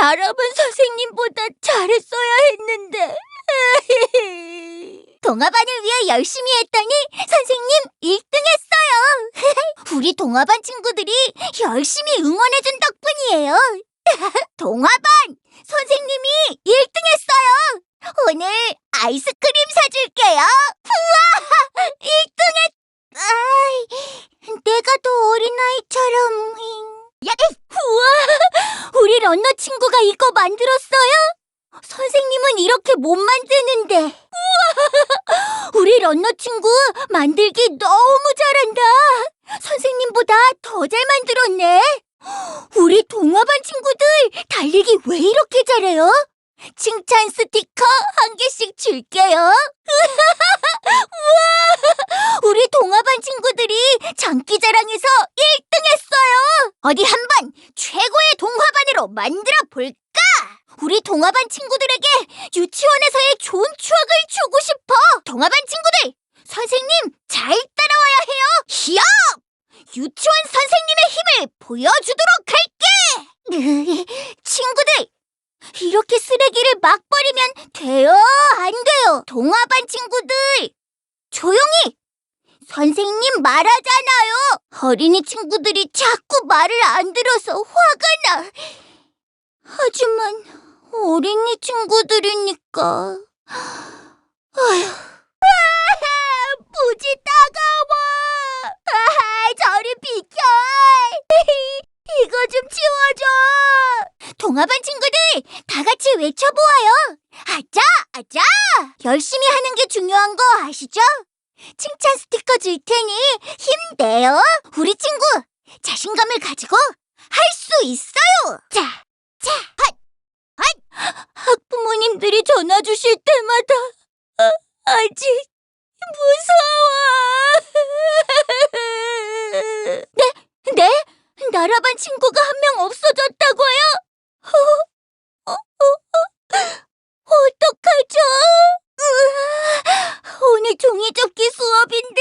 나라만 선생님보다 잘했어야 했는데. 동화반을 위해 열심히 했더니 선생님 1등 했어요. 우리 동화반 친구들이 열심히 응원해준 덕분이에요. 동화반 선생님이 1등 했어요. 오늘 아이스크림 사줄게요. 우와! 1등 했... 아이, 내가 더 어린아이처럼... 야, 우와! 우리 런너 친구가 이거 만들었어요? 선생님은 이렇게 못 만드는데. 우와! 우리 런너 친구 만들기 너무 잘한다. 선생님보다 더 잘 만들었네. 우리 동화반 친구들 달리기 왜 이렇게 잘해요? 칭찬 스티커 한 개씩 줄게요. 우와! 우리 동화반 친구들이 장기자랑에서 1등 했어요. 어디 한번 최고의 동화반으로 만들어 볼까? 동화반 친구들에게 유치원에서의 좋은 추억을 주고 싶어. 동화반 친구들, 선생님 잘 따라와야 해요. 히업! 유치원 선생님의 힘을 보여주도록 할게. 친구들, 이렇게 쓰레기를 막 버리면 돼요? 안 돼요? 동화반 친구들, 조용히! 선생님 말하잖아요! 어린이 친구들이 자꾸 말을 안 들어서 화가 나. 하지만 어린이 친구들이니까. 아휴. 아, 무지 따가워! 아, 저리 비켜! 이거 좀 치워줘! 동화반 친구들, 다 같이 외쳐보아요! 아자! 아자! 열심히 하는 게 중요한 거 아시죠? 칭찬 스티커 줄 테니 힘내요! 우리 친구, 자신감을 가지고 할 수 있어요! 자, 자, 핫! 핫! 학부모님들이 전화 주실 때마다 아, 아직 무서워! 네? 네? 나라반 친구가 한 명 없어졌다고요? 어, 어, 어, 어, 어떡하죠? 으아, 오늘 종이접기 수업인데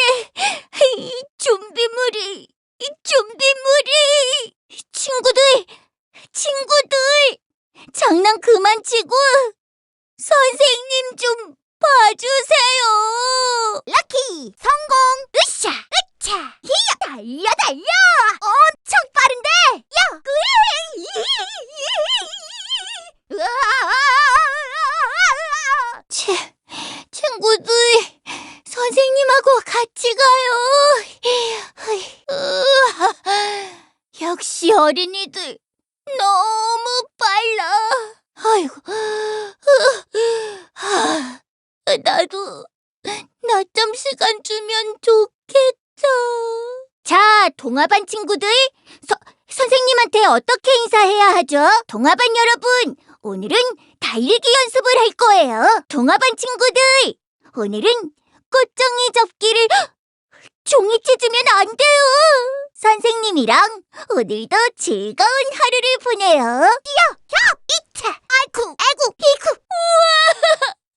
이 준비물이, 이 준비물이 친구들, 친구들 장난 그만 치고 선생님 좀 봐주세요. 럭키 성공. 으쌰, 으차, 히야 달려 달려. 엄청 빠른데. 야, 으아! 치, 친구들 선생님하고 같이 가요. 으아, 역시 어린이들 너무 빨라. 아이고, 아, 나도 낮잠 시간 주면 좋겠다. 자, 동화반 친구들, 서, 선생님한테 어떻게 인사해야 하죠? 동화반 여러분, 오늘은 달리기 연습을 할 거예요. 동화반 친구들, 오늘은 꽃종이 접기를 종이 찢으면 안 돼요. 선생님이랑 오늘도 즐거운 하루를 보내요. 야, 야, 이차, 아이쿠, 아이고, 이쿠. 우와,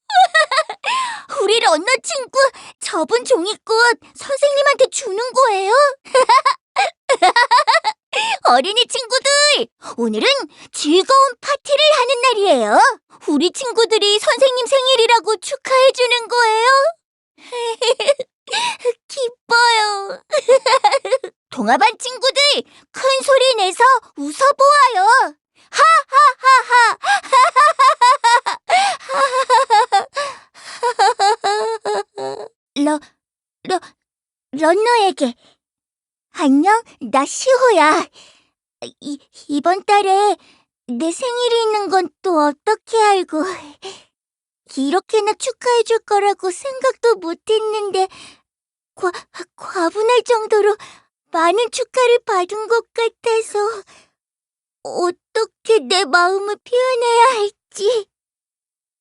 우리 런너 친구 접은 종이꽃 선생님한테 주는 거예요? 어린이 친구들, 오늘은 즐거운 파티를 하는 날이에요. 우리 친구들이 선생님 생일이라고 축하해 주는 거예요. 기뻐요. 동화반 친구들, 큰 소리 내서 웃어보아요. 하하하하. 러, 러, 런너에게. 안녕, 나 시호야. 이, 이번 달에 내 생일이 있는 건 또 어떻게 알고. 이렇게나 축하해줄 거라고 생각도 못했는데, 과, 과분할 정도로 많은 축하를 받은 것 같아서, 어떻게 내 마음을 표현해야 할지.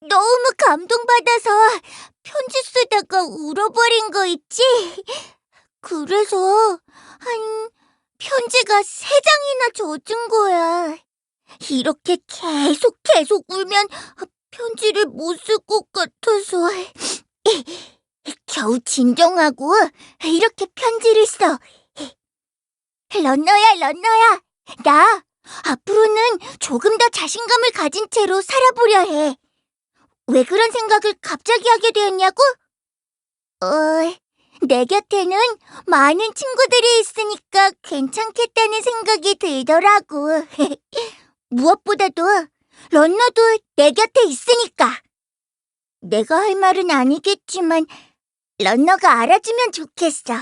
너무 감동받아서 편지 쓰다가 울어버린 거 있지? 그래서, 한, 편지가 세 장이나 젖은 거야. 이렇게 계속 계속 울면 편지를 못 쓸 것 같아서 겨우 진정하고 이렇게 편지를 써. 런너야, 런너야. 나 앞으로는 조금 더 자신감을 가진 채로 살아보려 해. 왜 그런 생각을 갑자기 하게 되었냐고? 어, 내 곁에는 많은 친구들이 있으니까 괜찮겠다는 생각이 들더라고. 무엇보다도 런너도 내 곁에 있으니까. 내가 할 말은 아니겠지만 런너가 알아주면 좋겠어.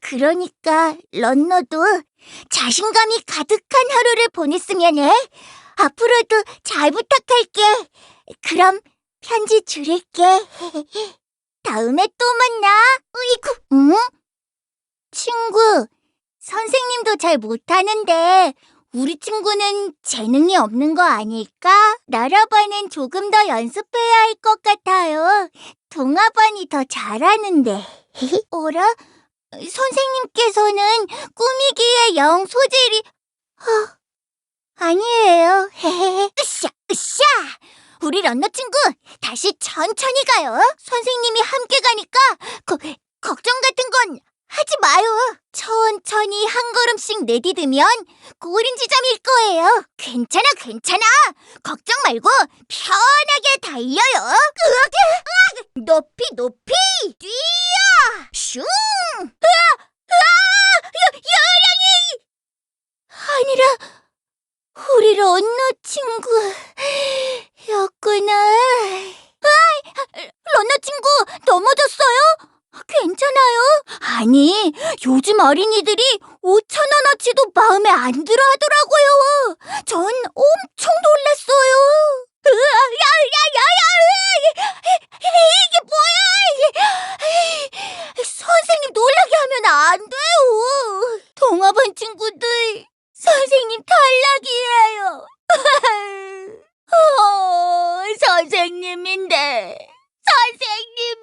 그러니까 런너도 자신감이 가득한 하루를 보냈으면 해. 앞으로도 잘 부탁할게. 그럼 편지 줄일게. 다음에 또 만나. 으이구. 응? 친구, 선생님도 잘 못하는데 우리 친구는 재능이 없는 거 아닐까? 나라반은 조금 더 연습해야 할 것 같아요. 동화반이 더 잘하는데. 어라? 선생님께서는 꾸미기에 영 소질이... 어, 아니에요. 으쌰, 으쌰! 우리 런너 친구, 다시 천천히 가요. 선생님이 함께 가니까 거, 걱정 같은 건 하지 마요. 천천히 한 걸음씩 내디디면 고린 지점일 거예요. 괜찮아, 괜찮아. 걱정 말고 편하게 달려요. 으악, 으악, 높이, 높이 뛰어. 슝! 으아, 으아, 여, 여량이 아니라 우리 런너 친구였구나. 아이, 런너 친구 넘어졌어요? 괜찮아요? 아니, 요즘 어린이들이 5천 원어치도 마음에 안 들어 하더라고요. 전 엄청 놀랐어요. 으아, 야, 야, 야, 야, 이게 뭐야? 선생님 놀라게 하면 안 돼요. 동화반 친구들, 선생님 탈락이에요. 어, 선생님인데, 선생님